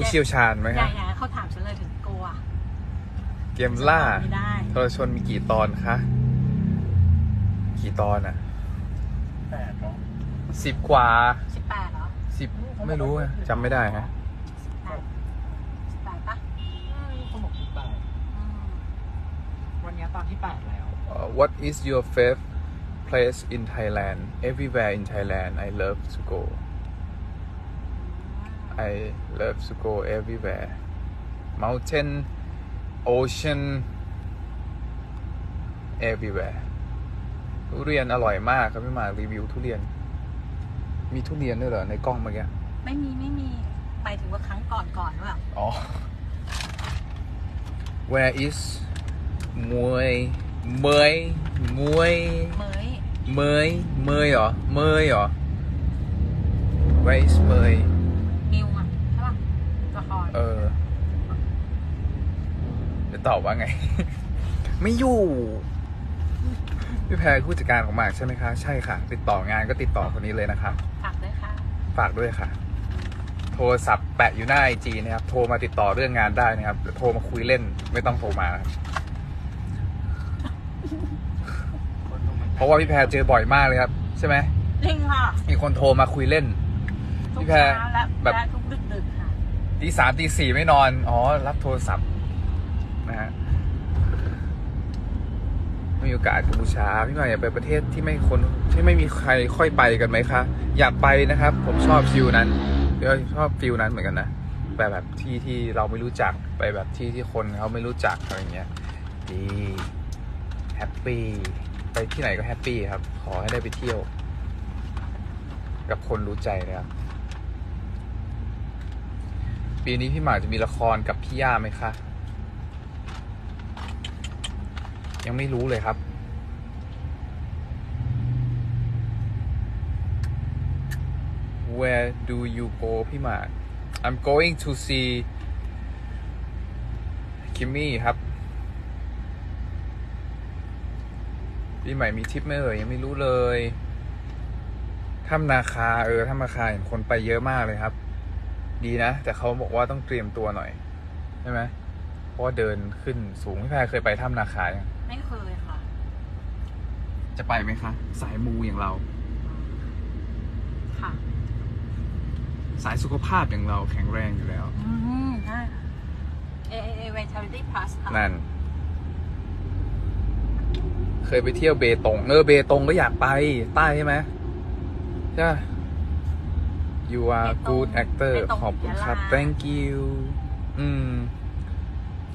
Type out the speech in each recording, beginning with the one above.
ผู้เชี่ยวชาญไหมอคย่ารับงอย่างเขาถามฉันเลยถึงกลัวเกมล่าไม่ได้ทรชนมีกี่ตอนคะกี่ตอนอะแปดเนาะสิบกว่าสิบแปดเหรอสิบไม่รู้อะจำไม่ได้ฮะสิบแปดสิบแปดปะเขาบอกสิบแปดอืมวันนี้ตอนที่แปดแล้ว Uh, what is your favorite place in Thailand everywhere in Thailand I love to go I love to go everywhere mountain ocean everywhere ทุเรียนอร่อยมากครับพี่หมารีวิวทุเรียน มีทุเรียนด้วยเหรอ ในกล้องเมื่อกี้ไม่มีไม่มีไปถึงว่าครั้งก่อนก่อนว่าอ๋อ Where is มวยเมยมวยเมยเมยเมยเหรอเมยเหรอ Where is เมย มิวอะใช่ปะละคร เออ จะตอบว่าไง ไม่อยู่ พี่แพรผู้จัดการของหมากใช่ไหมคะ ใช่ค่ะ ติดต่องานก็ติดต่อคนนี้เลยนะคะ ฝากด้วยค่ะฝากด้วยค่ะ โทรศัพท์แปะอยู่หน้าไอจีนะครับ โทรมาติดต่อเรื่องงานได้นะครับหรือโทรมาคุยเล่นไม่ต้องโทรมานะครับเพราะว่าพี่แพรเจอบ่อยมากเลยครับ ใช่ไหมจริงค่ะมีคนโทรมาคุยเล่น ทุพี่กแพรเช้าและแบบ และทุกดึกดึกๆค่ะ ตีสามตีสี่ไม่นอน อ๋อ รับโทรศัพท์ นะฮะมีโอกาสกัมพูชาพี่หน่อยอยากไปประเทศที่ไม่คนที่ไม่มีใครค่อยไปกันไหมคะ อยากไปนะครับ ผมชอบฟิลนั้นเดี๋ยวชอบฟิลนั้นเหมือนกันนะไปแบบที่ที่เราไม่รู้จักไปแบบที่ที่คนเขาไม่รู้จักอะไรเงี้ยดีแฮปปี้ไปที่ไหนก็แฮปปี้ครับ ขอให้ได้ไปเที่ยว กับคนรู้ใจนะครับ ปีนี้พี่หมากจะมีละครกับพี่ย่าไหมคะ ยังไม่รู้เลยครับ Where do you go พี่หมาก I'm going to see คิมมี่ครับปีใหม่มีทริปไหมเอ่ยยังไม่รู้เลยถ้ำนาคาเออถ้ำนาคาเห็นคนไปเยอะมากเลยครับ ดีนะ แต่เขาบอกว่าต้องเตรียมตัวหน่อย ใช่ไหม ราะว่าเดินขึ้นสูงพี่แพรเคยไปถ้ำนาคายังไม่เคยค่ะ จะไปไหมคะ สายมูอย่างเรา ค่ะสายสุขภาพอย่างเราแข็งแรงอยู่แล้ว อืมได้ค่ะ AAA Vitality Plus ค่ะนั่น เคยไปเที่ยวเบตงเออเบตงก็อยากไปใต้ใช่ไหมใช่ปะ You are good actor ขอบคุณครับ thank you อืม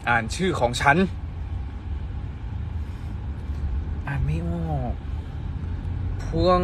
อ่านชื่อของฉัน อ่านไม่ออก พวง